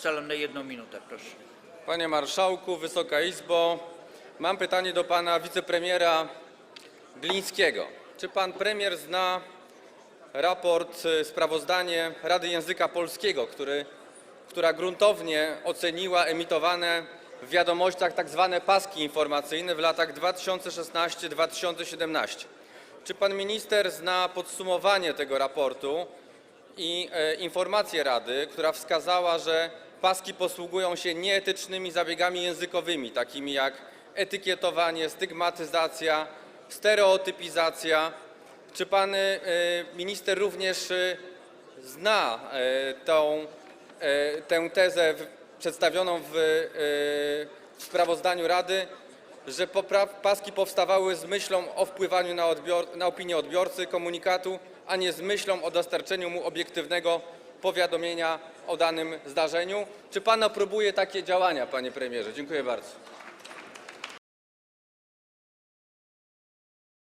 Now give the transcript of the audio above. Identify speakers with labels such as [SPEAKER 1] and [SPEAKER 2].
[SPEAKER 1] ustalam na jedną minutę, proszę.
[SPEAKER 2] Panie Marszałku, Wysoka Izbo, mam pytanie do pana wicepremiera Glińskiego. Czy pan premier zna raport, y, sprawozdanie Rady Języka Polskiego, który, która gruntownie oceniła emitowane w wiadomościach tak zwane paski informacyjne w latach 2016-2017? Czy pan minister zna podsumowanie tego raportu i e, informację Rady, która wskazała, że paski posługują się nieetycznymi zabiegami językowymi, takimi jak etykietowanie, stygmatyzacja, stereotypizacja. Czy pan e, minister również e, zna e, tę tezę przedstawioną w, sprawozdaniu Rady, że paski powstawały z myślą o wpływaniu na opinię odbiorcy komunikatu, a nie z myślą o dostarczeniu mu obiektywnego powiadomienia o danym zdarzeniu. Czy pan aprobuje takie działania, panie premierze? Dziękuję bardzo.